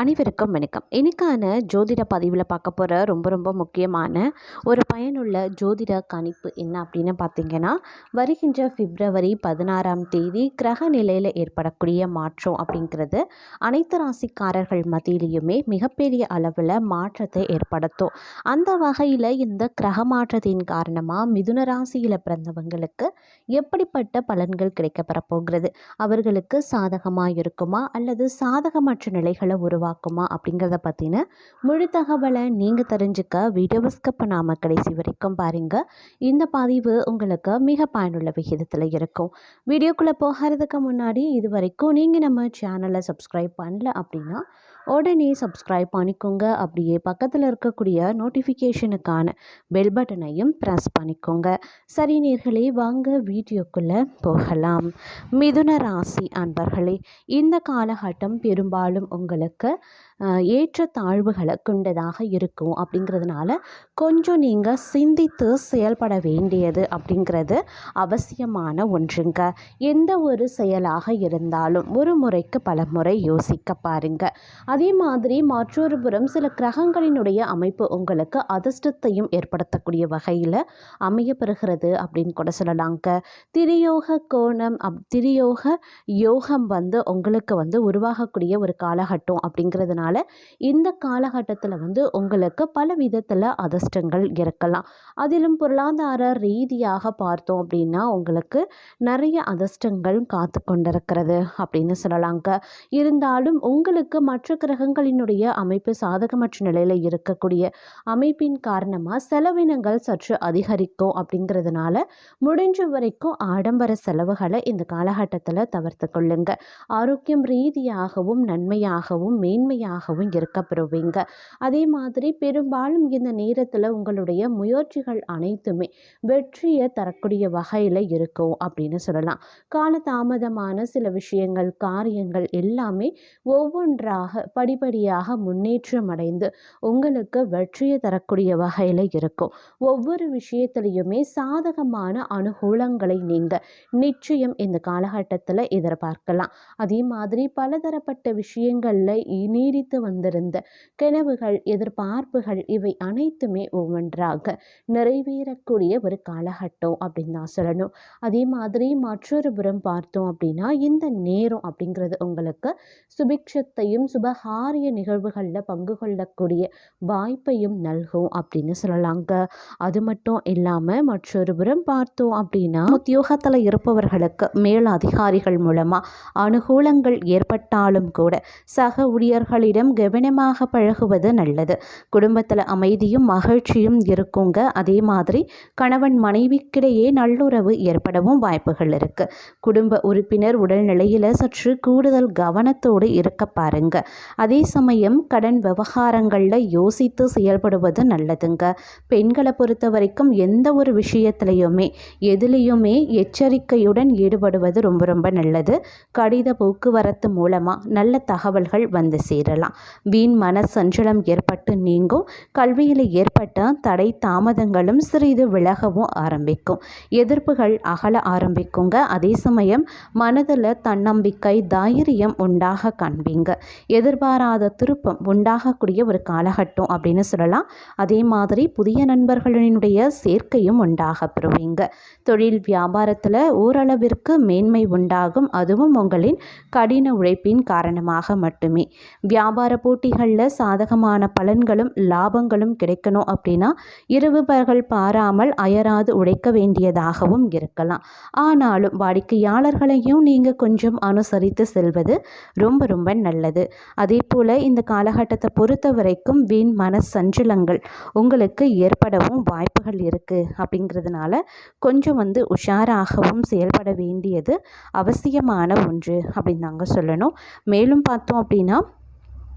அனைவருக்கும் வணக்கம். இன்னைக்கான ஜோதிட பதிவில் பார்க்க போகிற ரொம்ப ரொம்ப முக்கியமான ஒரு பயனுள்ள ஜோதிட கணிப்பு என்ன அப்படின்னு பார்த்தீங்கன்னா வருகின்ற பிப்ரவரி பதினாறாம் தேதி கிரக நிலையில் ஏற்படக்கூடிய மாற்றம் அப்படிங்கிறது அனைத்து ராசிக்காரர்கள் மத்தியிலையுமே மிகப்பெரிய அளவில் மாற்றத்தை ஏற்படுத்தும். அந்த வகையில் இந்த கிரக மாற்றத்தின் காரணமாக மிதுன ராசியில் பிறந்தவங்களுக்கு எப்படிப்பட்ட பலன்கள் கிடைக்கப்பெற போகிறது? அவர்களுக்கு சாதகமாக இருக்குமா? அல்லது சாதகமற்ற நிலைகளை உருவாக்குமா அப்படிங்கிறத பற்றின முழு தகவலை நீங்கள் தெரிஞ்சுக்க வீடியோவை ஸ்கிப் பண்ணாமல் கடைசி வரைக்கும் பாருங்கள் இந்த பதிவு உங்களுக்கு மிக பயனுள்ள விகிதத்தில் இருக்கும். வீடியோக்குள்ளே போகிறதுக்கு முன்னாடி இது வரைக்கும் நீங்கள் நம்ம சேனலை சப்ஸ்கிரைப் பண்ணல அப்படின்னா உடனே சப்ஸ்கிரைப் பண்ணிக்கோங்க. அப்படியே பக்கத்தில் இருக்கக்கூடிய நோட்டிஃபிகேஷனுக்கான பெல் பட்டனையும் ப்ரெஸ் பண்ணிக்கோங்க. சரி நேர்களே வாங்க வீடியோக்குள்ளே போகலாம். மிதுன ராசி அன்பர்களே இந்த காலகட்டம் பெரும்பாலும் உங்களுக்கு ஏற்ற தாழ்வுகளை கொண்டதாக இருக்கும். அப்படிங்கிறதுனால கொஞ்சம் நீங்கள் சிந்தித்து செயல்பட வேண்டியது அப்படிங்கிறது அவசியமான ஒன்றுங்க. எந்த ஒரு செயலாக இருந்தாலும் ஒரு முறைக்கு பல முறை யோசிக்க பாருங்க. அதே மாதிரி மற்றொரு புறம் சில கிரகங்களினுடைய அமைப்பு உங்களுக்கு அதிர்ஷ்டத்தையும் ஏற்படுத்தக்கூடிய வகையில் அமையப்பெறுகிறது அப்படின்னு கூட சொல்லலாங்க. திரியோக கோணம் அப் திரியோக யோகம் வந்து உங்களுக்கு வந்து உருவாகக்கூடிய ஒரு காலகட்டம் அப்படிங்கிறதுனால இந்த காலகட்டத்தில் வந்து உங்களுக்கு பல விதத்தில் அதிர்ஷ்டங்கள் இருக்கலாம். அதிலும் பொருளாதார ரீதியாக பார்த்தோம் அப்படின்னா உங்களுக்கு நிறைய அதிர்ஷ்டங்கள் காத்து கொண்டிருக்கிறது அப்படின்னு சொல்லலாங்க. இருந்தாலும் உங்களுக்கு மற்ற கிரகங்களினுடைய அமைப்பு சாதகமற்ற நிலையில் இருக்கக்கூடிய அமைப்பின் காரணமாக செலவினங்கள் சற்று அதிகரிக்கும் அப்படிங்கிறதுனால முடிஞ்ச வரைக்கும் ஆடம்பர செலவுகளை இந்த காலகட்டத்தில் தவிர்த்து கொள்ளுங்க. ஆரோக்கியம் ரீதியாகவும் நன்மையாகவும் மேன்மையாகவும் இருக்க பெறுவீங்க அதே மாதிரி பெரும்பாலும் இந்த நேரத்தில் உங்களுடைய முயற்சிகள் அனைத்துமே வெற்றியை தரக்கூடிய வகையில் இருக்கும் அப்படின்னு சொல்லலாம். காலதாமதமான சில விஷயங்கள் காரியங்கள் எல்லாமே ஒவ்வொன்றாக படிப்படியாக முன்னேற்றம் அடைந்து உங்களுக்கு வெற்றியை தரக்கூடிய வகையில் இருக்கும். ஒவ்வொரு விஷயத்திலையுமே சாதகமான அனுகூலங்களை நீங்கள் நிச்சயம் இந்த காலகட்டத்தில் எதிர்பார்க்கலாம். அதே மாதிரி பலதரப்பட்ட விஷயங்களில் நீடித்து வந்திருந்த கனவுகள் எதிர்பார்ப்புகள் இவை அனைத்துமே ஒவ்வொன்றாக நிறைவேறக்கூடிய ஒரு காலகட்டம் அப்படின்னு தான் சொல்லணும். அதே மாதிரி மற்றொரு புறம் பார்த்தோம் அப்படின்னா இந்த நேரம் அப்படிங்கிறது உங்களுக்கு சுபிக்ஷத்தையும் சுபகாரிய நிகழ்வுகளில் பங்கு கொள்ளக்கூடிய வாய்ப்பையும் நல்கும் அப்படின்னு சொல்லலாங்க. அது மட்டும் இல்லாமல் மற்றொரு புறம் பார்த்தோம் அப்படின்னா உத்தியோகத்தில் இருப்பவர்களுக்கு மேல் அதிகாரிகள் மூலமாக அனுகூலங்கள் ஏற்பட்டாலும் கூட சக ஊழியர்களிடம் கவனமாக பழகுவது நல்லது. குடும்பத்தில் அமைதியும் மகிழ்ச்சியும் இருக்குங்க. அதே மாதிரி கணவன் மனைவிக்கிடையே நல்லுறவு ஏற்படவும் வாய்ப்புகள் இருக்கு. குடும்ப உறுப்பினர் உடல்நிலையில் சற்று கூடுதல் கவனத்தோடு இருக்க பாருங்க. அதே சமயம் கடன் விவகாரங்களில் யோசித்து செயல்படுவது நல்லதுங்க. பெண்களை பொறுத்த வரைக்கும் எந்த ஒரு விஷயத்திலையுமே எதுலேயுமே எச்சரிக்கையுடன் ஈடுபடுவது ரொம்ப ரொம்ப நல்லது. கடித போக்குவரத்து மூலமாக நல்ல தகவல்கள் வந்து சேரலாம். வீண் மன சஞ்சலம் ஏற்பட்டு நீங்கும். கல்வியில் ஏற்பட்ட தடை தாமதங்களும் சிறிது விலகவும் ஆரம்பிக்கும். எதிர்ப்புகள் அகல ஆரம்பிக்குங்க. அதே சமயம் மனதில் தன்னம்பிக்கை தைரியம் உண்டாக காண்பீங்க. எதிர் எதிர்பாராத திருப்பம் உண்டாகக்கூடிய ஒரு காலகட்டம் அப்படின்னு சொல்லலாம். அதே மாதிரி புதிய நண்பர்களினுடைய சேர்க்கையும் உண்டாக பெறுவீங்க தொழில் வியாபாரத்தில் ஓரளவிற்கு மேன்மை உண்டாகும். அதுவும் உங்களின் கடின உழைப்பின் காரணமாக மட்டுமே. வியாபார போட்டிகளில் சாதகமான பலன்களும் லாபங்களும் கிடைக்கணும் அப்படின்னா இருவுபர்கள் பாராமல் அயராது உழைக்க வேண்டியதாகவும் இருக்கலாம். ஆனாலும் வாடிக்கையாளர்களையும் நீங்கள் கொஞ்சம் அனுசரித்து செல்வது ரொம்ப ரொம்ப நல்லது. அதே போல் இந்த காலகட்டத்தை பொறுத்த வரைக்கும் வீண் மன சஞ்சலங்கள் உங்களுக்கு ஏற்படவும் வாய்ப்புகள் இருக்குது அப்படிங்கிறதுனால கொஞ்சம் வந்து உஷாராகவும் செயல்பட வேண்டியது அவசியமான ஒன்று அப்படின்னு நாங்கள் சொல்லணும். மேலும் பார்த்தோம் அப்படின்னா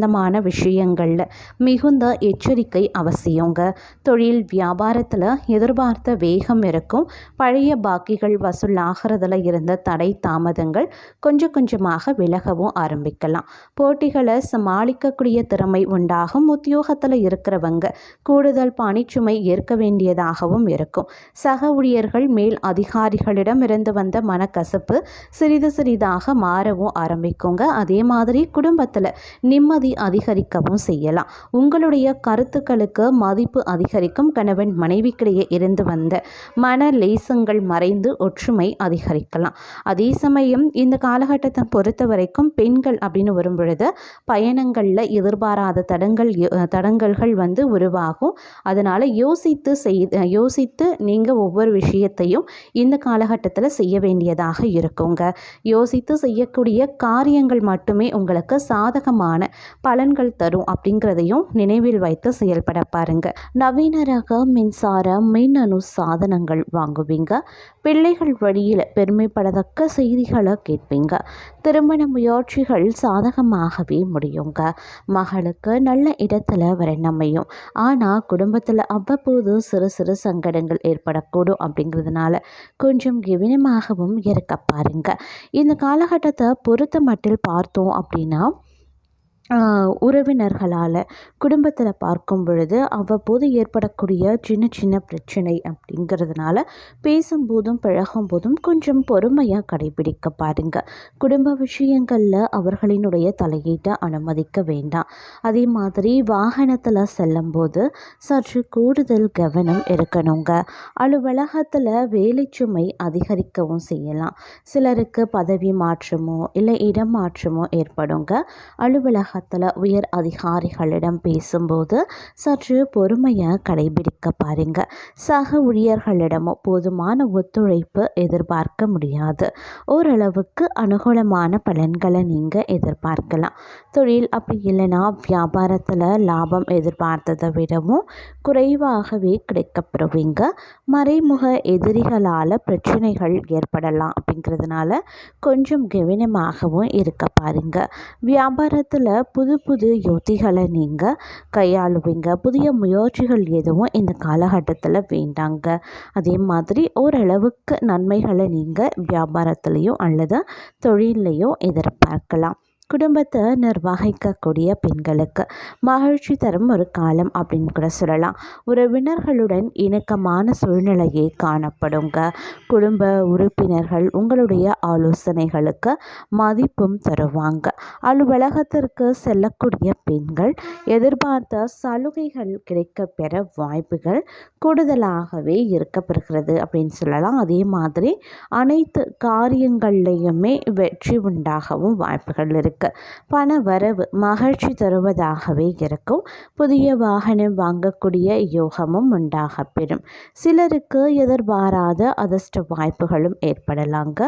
சம்பந்தமான விஷயங்களில் மிகுந்த எச்சரிக்கை அவசியங்க. தொழில் வியாபாரத்தில் எதிர்பார்த்த வேகம் இருக்கும். பழைய பாக்கிகள் வசூலாகிறதுல இருந்த தடை தாமதங்கள் கொஞ்சம் கொஞ்சமாக விலகவும் ஆரம்பிக்கலாம். போட்டிகளை சமாளிக்கக்கூடிய திறமை உண்டாகும். உத்தியோகத்தில் இருக்கிறவங்க கூடுதல் பணிச்சுமை ஏற்க வேண்டியதாகவும் இருக்கும். சக ஊழியர்கள் மேல் அதிகாரிகளிடம் இருந்து வந்த மனக்கசப்பு சிறிது சிறிதாக மாறவும் ஆரம்பிக்குங்க. அதே மாதிரி குடும்பத்தில் நிம்மதி அதிகரிக்கவும் செய்யலாம். உங்களுடைய கருத்துக்களுக்கு மதிப்பு அதிகரிக்கும் கணவன் மனைவிக்கிடையே இருந்து வந்த மன லேசங்கள் மறைந்து ஒற்றுமை அதிகரிக்கலாம். அதே சமயம் இந்த காலகட்டத்தை பொறுத்த வரைக்கும் பெண்கள் அப்படின்னு வரும் பொழுது பயணங்களில் எதிர்பாராத தடங்கள் தடங்கல்கள் வந்து உருவாகும். அதனால் யோசித்து செய் யோசித்து நீங்கள் ஒவ்வொரு விஷயத்தையும் இந்த காலகட்டத்தில் செய்ய வேண்டியதாக இருக்குங்க. யோசித்து செய்யக்கூடிய காரியங்கள் மட்டுமே உங்களுக்கு சாதகமான பலன்கள் தரும் அப்படிங்கிறதையும் நினைவில் வைத்து செயல்பட பாருங்க. நவீன ரக மின்சார மின்னணு சாதனங்கள் வாங்குவீங்க. பிள்ளைகள் வழியில் பெருமைப்படத்தக்க செய்திகளை கேட்பீங்க. திருமண முயற்சிகள் சாதகமாகவே முடியுங்க. மகளுக்கு நல்ல இடத்துல வரணும் ஆனால் குடும்பத்தில் அவ்வப்போது சிறு சிறு சங்கடங்கள் ஏற்படக்கூடும் அப்படிங்கிறதுனால கொஞ்சம் கவனமாகவும் இருக்க பாருங்க. இந்த காலகட்டத்தை பொறுத்த மட்டில் பார்த்தோம் அப்படின்னா உறவினர்களால் குடும்பத்தில் பார்க்கும் பொழுது அவ்வப்போது ஏற்படக்கூடிய சின்ன சின்ன பிரச்சனை அப்படிங்கிறதுனால பேசும்போதும் பழகும் போதும் கொஞ்சம் பொறுமையாக கடைபிடிக்க பாருங்க. குடும்ப விஷயங்களில் அவர்களினுடைய தலையீட்டை அனுமதிக்க வேண்டாம். அதே மாதிரி வாகனத்தில் செல்லும்போது சற்று கூடுதல் கவனம் இருக்கணுங்க அலுவலகத்தில் வேலை சுமை அதிகரிக்கவும் செய்யலாம். சிலருக்கு பதவி மாற்றமோ இல்லை இடம் மாற்றமோ ஏற்படுங்க. அலுவலக வளாகத்தில் உயர் அதிகாரிகளிடம் பேசும்போது சற்று பொறுமையை கடைபிடிக்க பாருங்க. சக ஊழியர்களிடமோ போதுமான ஒத்துழைப்பு எதிர்பார்க்க முடியாது. ஓரளவுக்கு அனுகூலமான பலன்களை நீங்கள் எதிர்பார்க்கலாம். தொழில் அப்படி இல்லைன்னா வியாபாரத்தில் லாபம் எதிர்பார்த்ததை விடவும் குறைவாகவே கிடைக்கப்பெறுவீங்க மறைமுக எதிரிகளால் பிரச்சனைகள் ஏற்படலாம் அப்படிங்கிறதுனால கொஞ்சம் கவனமாகவும் இருக்க பாருங்க. வியாபாரத்தில் புது புது யுத்திகளை நீங்கள் கையாளுவீங்க. புதிய முயற்சிகள் எதுவும் இந்த காலகட்டத்தில் வேண்டாங்க. அதே மாதிரி ஓரளவுக்கு நன்மைகளை நீங்கள் வியாபாரத்துலேயும் அல்லது தொழிலையும் எதிர்பார்க்கலாம். குடும்பத்தை நிர்வகிக்கக்கூடிய பெண்களுக்கு மகிழ்ச்சி தரும் ஒரு காலம் அப்படின்னு கூட சொல்லலாம். உறவினர்களுடன் இணக்கமான சூழ்நிலையே காணப்படுங்க. குடும்ப உறுப்பினர்கள் உங்களுடைய ஆலோசனைகளுக்கு மதிப்பும் தருவாங்க. அலுவலகத்திற்கு செல்லக்கூடிய பெண்கள் எதிர்பார்த்த சலுகைகள் கிடைக்கப்பெற வாய்ப்புகள் கூடுதலாகவே இருக்கப்பெறுகிறது அப்படின்னு சொல்லலாம். அதே மாதிரி அனைத்து காரியங்கள்லையுமே வெற்றி உண்டாகவும் வாய்ப்புகள் இருக்குது உங்களுக்கு பண வரவு மகிழ்ச்சி தருவதாகவே இருக்கும். புதிய வாகனம் வாங்கக்கூடிய யோகமும் உண்டாக பெறும் சிலருக்கு எதிர்பாராத அதிர்ஷ்ட வாய்ப்புகளும் ஏற்படலாங்க.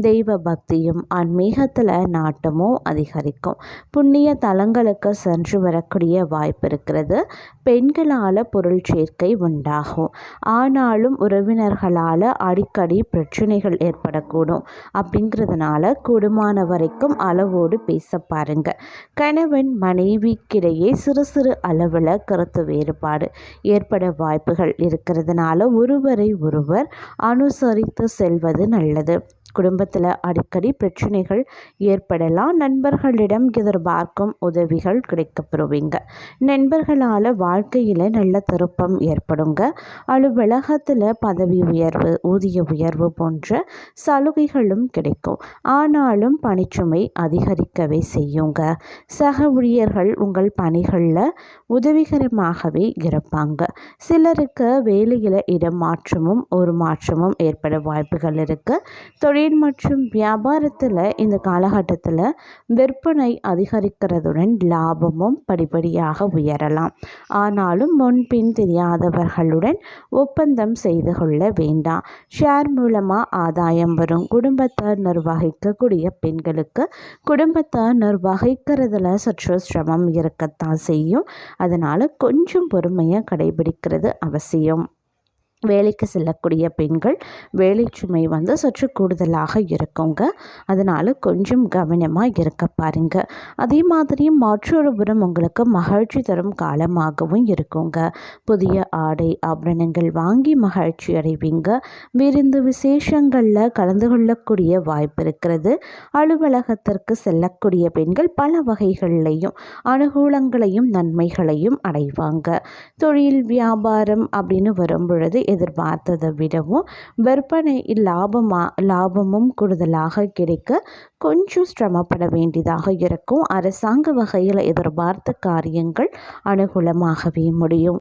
தெய்வ பக்தியும் ஆன்மீகத்தில் நாட்டமும் அதிகரிக்கும். புண்ணிய தலங்களுக்கு சென்று வரக்கூடிய வாய்ப்பு இருக்கிறது. பெண்களால் பொருள் சேர்க்கை உண்டாகும். ஆனாலும் உறவினர்களால் அடிக்கடி பிரச்சனைகள் ஏற்படக்கூடும். அப்படிங்கிறதுனால கூடுமான வரைக்கும் அளவோடு பேச பேச பாருங்க. கணவன் மனைவிக்கிடையே சிறு சிறு அளவில் கருத்து வேறுபாடு ஏற்பட வாய்ப்புகள் இருக்கிறதுனால ஒருவரை ஒருவர் அனுசரித்து செல்வது நல்லது. குடும்பத்தில் அடிக்கடி பிரச்சனைகள் ஏற்படலாம். நண்பர்களிடம் எதிர்பார்க்கும் உதவிகள் கிடைக்கப்பெறுவீங்க. நண்பர்களால் வாழ்க்கையில் நல்ல திருப்பம் ஏற்படுங்க. அலுவலகத்தில் பதவி உயர்வு ஊதிய உயர்வு போன்ற சலுகைகளும் கிடைக்கும். ஆனாலும் பணிச்சுமை அதிகரிக்கவே செய்யுங்க. சக ஊழியர்கள் உங்கள் பணிகளில் உதவிகரமாகவே இருப்பாங்க. சிலருக்கு வேலையில் இடம் மாற்றமும் ஒரு மாற்றமும் ஏற்பட வாய்ப்புகள் இருக்குது தொழில் தொழில் மற்றும் வியாபாரத்தில் இந்த காலகட்டத்தில் விற்பனை அதிகரிக்கிறதுடன் லாபமும் படிப்படியாக உயரலாம். ஆனாலும் முன்பின் தெரியாதவர்களுடன் ஒப்பந்தம் செய்து கொள்ள வேண்டாம். ஷேர் மூலமாக ஆதாயம் வரும். குடும்பத்தை நிர்வகிக்கக்கூடிய பெண்களுக்கு குடும்பத்தை நிர்வகிக்கிறதுல சற்று சிரமம் இருக்கத்தான் செய்யும். அதனால் கொஞ்சம் பொறுமையாக கடைபிடிக்கிறது அவசியம். வேலைக்கு செல்லக்கூடிய பெண்கள் வேலை சுமை வந்து சற்று கூடுதலாக இருக்குங்க. அதனால் கொஞ்சம் கவனமாக இருக்க பாருங்க. அதே மாதிரி மற்றொரு புறம் உங்களுக்கு மகிழ்ச்சி தரும் காலமாகவும் இருக்குங்க. புதிய ஆடை ஆபரணங்கள் வாங்கி மகிழ்ச்சி அடைவீங்க. விருந்து விசேஷங்களில் கலந்து கொள்ளக்கூடிய வாய்ப்பு இருக்கிறது. அலுவலகத்திற்கு செல்லக்கூடிய பெண்கள் பல வகைகள்லையும் அனுகூலங்களையும் நன்மைகளையும் அடைவாங்க. தொழில் வியாபாரம் அப்படின்னு வரும் பொழுது எதிர்பார்த்ததை விடவும் விற்பனை லாபமாக லாபமும் கூடுதலாக கிடைக்க கொஞ்சம் சிரமப்பட வேண்டியதாக இருக்கும். அரசாங்க வகையில் எதிர்பார்த்த காரியங்கள் அனுகூலமாகவே முடியும்.